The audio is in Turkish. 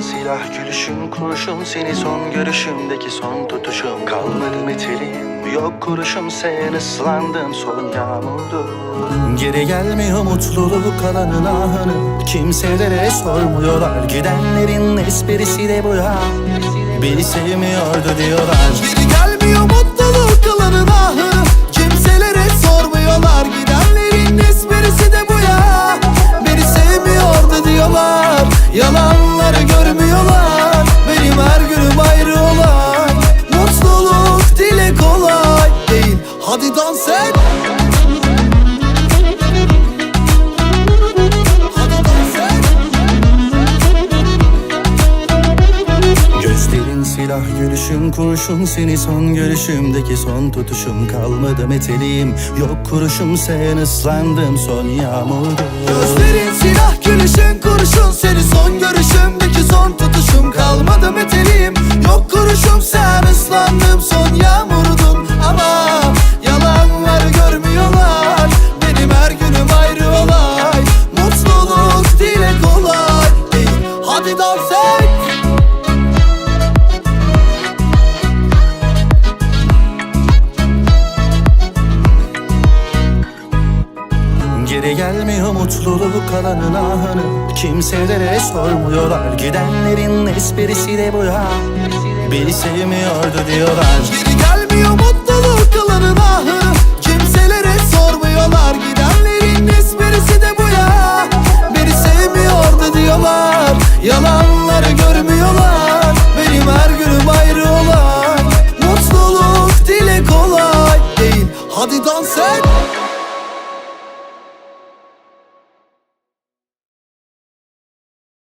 silah gülüşün kurşun Seni son görüşümdeki son tutuşum. Kalmadı metelim yok kuruşum Sen ıslandın son yağmurdu. Geri gelmiyor mutluluk kalanın ahını Kimselere sormuyorlar Gidenlerin esprisi de bu ya. Beni sevmiyordu diyorlar. Geri gelmiyor silah gülüşün kurşun Seni son görüşümdeki son tutuşum. Kalmadı meteliğim yok kuruşum Sen ıslandım son yağmurda Gözlerin silah gülüşün kurşun Seni son görüşümdeki son tutuşum. Kalmadı meteliğim yok kuruşum Sen ıslandım son yağmurdun Ama yalanları görmüyorlar Benim her günüm olay. Mutluluk dile kolay değil Hadi dans et Geri gelmiyor mutluluk kalanın ahını Kimselere sormuyorlar. Gidenlerin esprisi de bu ya. Beni sevmiyordu diyorlar. Geri gelmiyor mutluluk kalanın ahı Kimselere sormuyorlar. Gidenlerin esprisi de bu ya. Beni sevmiyordu diyorlar. Yalanları görmüyorlar. Benim her günüm ayrı olay Mutluluk dile kolay değil. Hadi dans